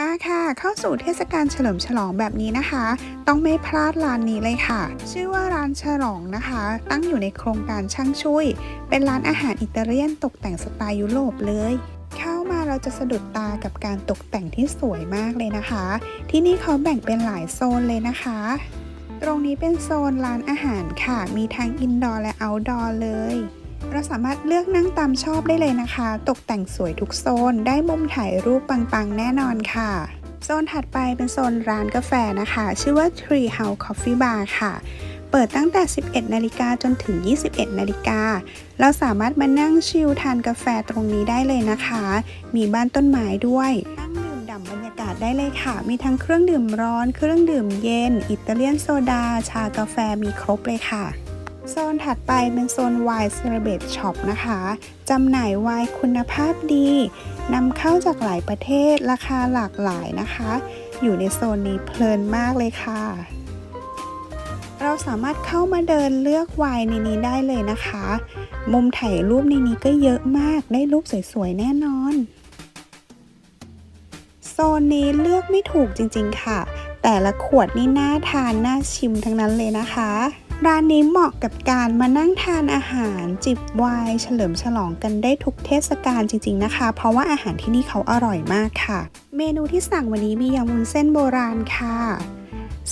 มาค่ะ เข้าสู่เทศกาลเฉลิมฉลองแบบนี้นะคะ ต้องไม่พลาดร้านนี้เลยค่ะ ชื่อว่าร้านฉลองนะคะ ตั้งอยู่ในโครงการช่างช่วย เป็นร้านอาหารอิตาเลียนตกแต่งสไตล์ยุโรปเลย เข้ามาเราจะสะดุดตากับการตกแต่งที่สวยมากเลยนะคะ ที่นี่เขาแบ่งเป็นหลายโซนเลยนะคะ ตรงนี้เป็นโซนร้านอาหารค่ะ มีทั้งอินดอร์และเอาท์ดอร์เลย เราสามารถเลือกนั่งตามชอบได้เลยนะคะ ตกแต่งสวยทุกโซน ได้มุมถ่ายรูปปังๆ แน่นอนค่ะ โซนถัดไปเป็นโซนร้านกาแฟนะคะ ชื่อว่า Tree House Coffee Bar ค่ะ เปิดตั้งแต่ 11 นาฬิกาจนถึง 21 นาฬิกา เราสามารถมานั่งชิลทานกาแฟตรงนี้ได้เลยนะคะ มีบ้านต้นไม้ด้วยนั่งดื่มด่ำบรรยากาศได้เลยค่ะ มีทั้งเครื่องดื่มร้อน เครื่องดื่มเย็น อิตาเลียนโซดา ชากาแฟมีครบเลยค่ะ โซนถัดไปเป็นโซนไวน์เซเลเบตช็อปนะคะ จำหน่ายไวน์คุณภาพดีนำเข้าจากหลายประเทศราคาหลากหลายนะคะ อยู่ในโซนนี้เพลินมากเลยค่ะ เราสามารถเข้ามาเดินเลือกไวน์ในนี้ได้เลยนะคะ มุมถ่ายรูปในนี้ก็เยอะมากได้รูปสวยๆแน่นอน โซนนี้เลือกไม่ถูกจริงๆค่ะ แต่ละขวดนี่น่าทานน่าชิมทั้งนั้นเลยนะคะ ร้านนี้เหมาะกับการมานั่งทานอาหารจิบไวน์เฉลิมฉลองกันได้ทุกเทศกาลจริง ๆนะคะ เพราะว่าอาหารที่นี่เขาอร่อยมากค่ะ เมนูที่สั่งวันนี้มียำวุ้นเส้นโบราณค่ะ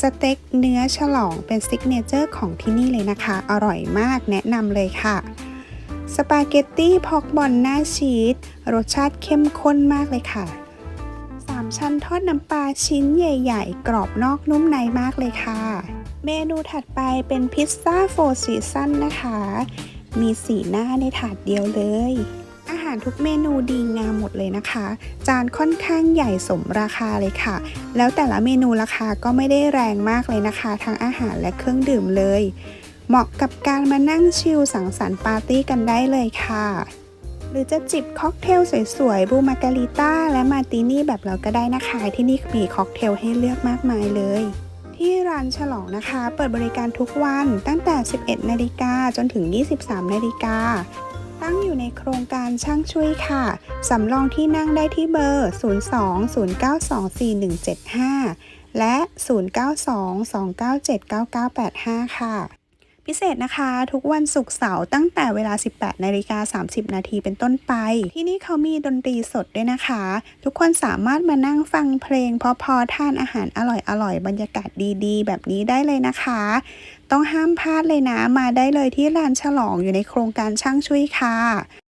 สเต็กเนื้อฉลองเป็นซิกเนเจอร์ของที่นี่เลยนะคะ อร่อยมากแนะนำเลยค่ะสปาเกตตี้พอกบอลหน้าชีสรสชาติเข้มข้นมากเลยค่ะสามชั้นทอดน้ำปลาชิ้นใหญ่ ๆ กรอบนอกนุ่มในมากเลยค่ะ เมนูถัดไปเป็นพิซซ่าโฟร์ซีซันนะคะ มีสีหน้าในถาดเดียวเลย อาหารทุกเมนูดีงามหมดเลยนะคะ จานค่อนข้างใหญ่สมราคาเลยค่ะ แล้วแต่ละเมนูราคาก็ไม่ได้แรงมากเลยนะคะ ทั้งอาหารและเครื่องดื่มเลย เหมาะกับการมานั่งชิลสังสรรค์ปาร์ตี้กันได้เลยค่ะ หรือจะจิบค็อกเทลสวยๆบูมาการิต้าและมาตินี่แบบเราก็ได้นะคะ ที่นี่มีค็อกเทลให้เลือกมากมายเลย ที่ร้านฉลองนะคะ เปิดบริการทุกวันตั้งแต่ 11 นาฬิกาจนถึง 23 นาฬิกา ตั้งอยู่ในโครงการช่างช่วยค่ะ สำรองที่นั่งได้ที่เบอร์ 02-092-4175 และ 0922979985 ค่ะ พิเศษนะคะ ทุกวันศุกร์เสาร์ตั้งแต่เวลา 18นาฬิกา30 นาทีเป็นต้นไป ที่นี่เขามีดนตรีสดด้วยนะคะ ทุกคนสามารถมานั่งฟังเพลงเพอๆทานอาหารอร่อยๆ บรรยากาศดีๆ แบบนี้ได้เลยนะคะ ต้องห้ามพลาดเลยนะมาได้เลยที่ลานฉลองอยู่ในโครงการช่างช่วยค่ะ